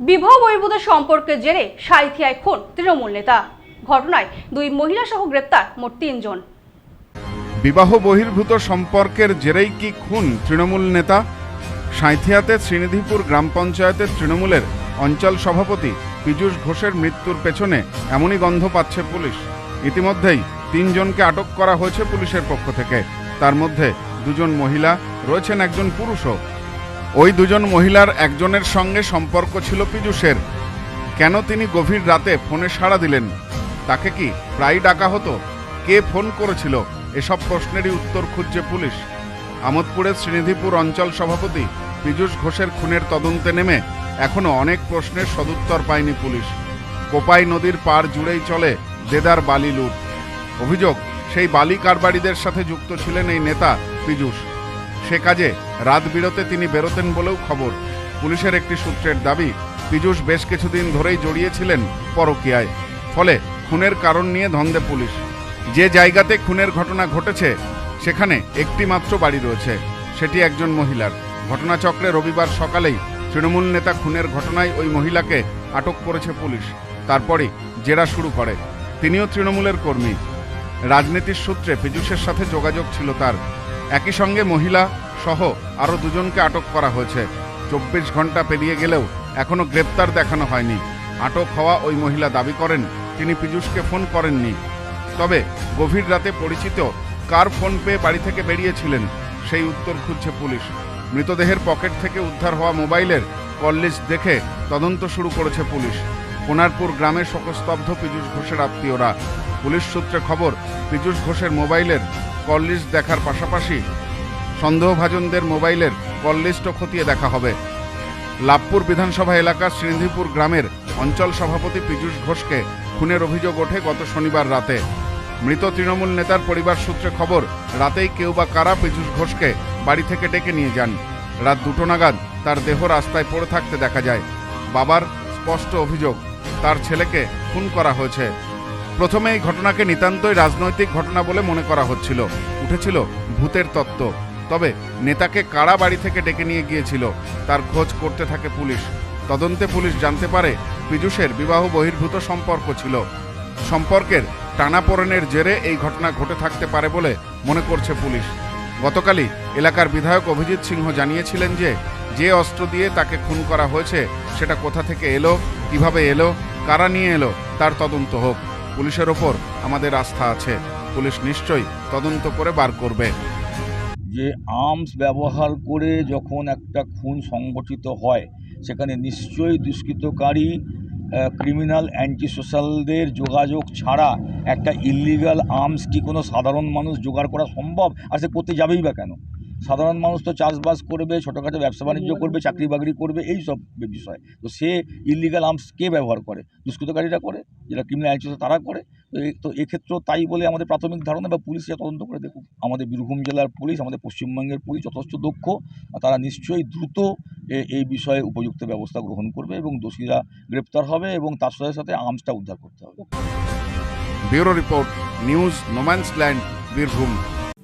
বিবাহ বহির্ভূত সম্পর্কের জেরে সাঁইথিয়ায় খুন তৃণমূল নেতা। ঘটনায় দুই মহিলা সহ গ্রেপ্তার মোট তিনজন। বিবাহ বহির্ভূত সম্পর্কের জেরেই কি খুন তৃণমূল নেতা? সাঁইথিয়াতে শ্রীনিধিপুর গ্রাম পঞ্চায়েতের তৃণমূলের অঞ্চল সভাপতি পীযূষ ঘোষের মৃত্যুর পেছনে এমনই গন্ধ পাচ্ছে পুলিশ। ইতিমধ্যেই তিনজনকে আটক করা হয়েছে পুলিশের পক্ষ থেকে। তার মধ্যে দুজন মহিলা, রয়েছেন একজন পুরুষও। ওই দুজন মহিলার একজনের সঙ্গে সম্পর্ক ছিল পীযূষের। কেন তিনি গভীর রাতে ফোনে সাড়া দিলেন? তাকে কি প্রায় ডাকা হতো? কে ফোন করেছিল? এসব প্রশ্নেরই উত্তর খুঁজছে পুলিশ। আমোদপুরের শ্রীনিধিপুর অঞ্চল সভাপতি পীযূষ ঘোষের খুনের তদন্তে নেমে এখনও অনেক প্রশ্নের সদুত্তর পায়নি পুলিশ। কোপাই নদীর পার জুড়েই চলে দেদার বালি লুট। অভিযোগ, সেই বালি কারবারিদের সাথে যুক্ত ছিলেন এই নেতা পীযূষ। সে কাজে রাত বিরতে তিনি বেরোতেন বলেও খবর। পুলিশের একটি সূত্রের দাবি, পীযূষ বেশ কিছুদিন ধরেই জড়িয়েছিলেন পরকীয়ায়, ফলে খুনের কারণ নিয়ে ধন্দে পুলিশ। যে জায়গাতে খুনের ঘটনা ঘটেছে, সেখানে একটি মাত্র বাড়ি রয়েছে, সেটি একজন মহিলার। ঘটনাচক্রে রবিবার সকালেই তৃণমূল নেতা খুনের ঘটনায় ওই মহিলাকে আটক করেছে পুলিশ। তারপরই জেরা শুরু করে। তিনিও তৃণমূলের কর্মী। রাজনীতির সূত্রে পীযূষের সাথে যোগাযোগ ছিল তার। একই সঙ্গে মহিলা সহ আরও দুজনকে আটক করা হয়েছে। চব্বিশ ঘণ্টা পেরিয়ে গেলেও এখনও গ্রেপ্তার দেখানো হয়নি। আটক হওয়া ওই মহিলা দাবি করেন, তিনি পীযূষকে ফোন করেননি। তবে গভীর রাতে পরিচিত কার ফোন পেয়ে বাড়ি থেকে বেরিয়েছিলেন, সেই উত্তর খুঁজছে পুলিশ। মৃতদেহের পকেট থেকে উদ্ধার হওয়া মোবাইলের কল লিস্ট দেখে তদন্ত শুরু করেছে পুলিশ। কোনারপুর গ্রামে শোকস্তব্ধ পীযূষ ঘোষের আত্মীয়রা। পুলিশ সূত্রে খবর, পীযূষ ঘোষের মোবাইলের কল লিস্ট দেখার পাশাপাশি সন্দেহভাজনদের মোবাইলের কল লিস্টও খতিয়ে দেখা হবে। লাভপুর বিধানসভা এলাকার শ্রীনিধিপুর গ্রামের অঞ্চল সভাপতি পীযূষ ঘোষকে খুনের অভিযোগ ওঠে গত শনিবার রাতে। মৃত তৃণমূল নেতার পরিবার সূত্রে খবর, রাতেই কেউ বা কারা পীযূষ ঘোষকে বাড়ি থেকে ডেকে নিয়ে যান। রাত দুটো নাগাদ তার দেহ রাস্তায় পড়ে থাকতে দেখা যায়। বাবার স্পষ্ট অভিযোগ, তার ছেলেকে খুন করা হয়েছে। প্রথমে এই ঘটনাকে নিতান্তই রাজনৈতিক ঘটনা বলে মনে করা হচ্ছিল। উঠেছিল ভূতের তত্ত্ব। তবে নেতাকে কারা বাড়ি থেকে ডেকে নিয়ে গিয়েছিল, তার খোঁজ করতে থাকে পুলিশ। তদন্তে পুলিশ জানতে পারে, পীযুষের বিবাহ বহির্ভূত সম্পর্ক ছিল। সম্পর্কের টানাপোড়েনের জেরে এই ঘটনা ঘটে থাকতে পারে বলে মনে করছে পুলিশ। গতকালই এলাকার বিধায়ক অভিজিৎ সিংহ জানিয়েছিলেন যে যে অস্ত্র দিয়ে তাকে খুন করা হয়েছে, সেটা কোথা থেকে এলো, কীভাবে এলো, কারা নিয়ে এলো, তার তদন্ত হোক। পুলিশের ওপর আমাদের আস্থা আছে। পুলিশ নিশ্চয়ই তদন্ত করে বার করবে। যে আর্মস ব্যবহার করে যখন একটা খুন সংগঠিত হয়, সেখানে নিশ্চয়ই দুষ্কৃতকারী ক্রিমিনাল অ্যান্টি সোশ্যালদের যোগাযোগ ছাড়া একটা ইলিগাল আর্মস কি কোনো সাধারণ মানুষ জোগাড় করা সম্ভব? আর সে করতে যাবেই বা কেন? সাধারণ মানুষ তো চাষবাস করবে ছোটোখাটো ব্যবসা বাণিজ্য করবে চাকরি বাকরি করবে এই সব বিষয়। তো সে ইলিগাল আর্মস কে ব্যবহার করে? দুষ্কৃতকারীরা করে? যেটা ক্রিমিনাল অ্যান্টি তারা করে? তো এই তো এক্ষেত্রেও তাই বলে আমাদের প্রাথমিক ধারণা বা পুলিশ যা তদন্ত করে দেখুক। আমাদের বীরভূম জেলার পুলিশ আমাদের পশ্চিমবঙ্গের পুলিশ যথেষ্ট দক্ষ তারা নিশ্চয়ই দ্রুত এ- এই বিষয়ে উপযুক্ত ব্যবস্থা গ্রহণ করবে এবং দোষীরা গ্রেপ্তার হবে এবং তার সাথে সাথে আর্মসটা উদ্ধার করতে হবে। Bureau report news no man's no man's land Birbhum.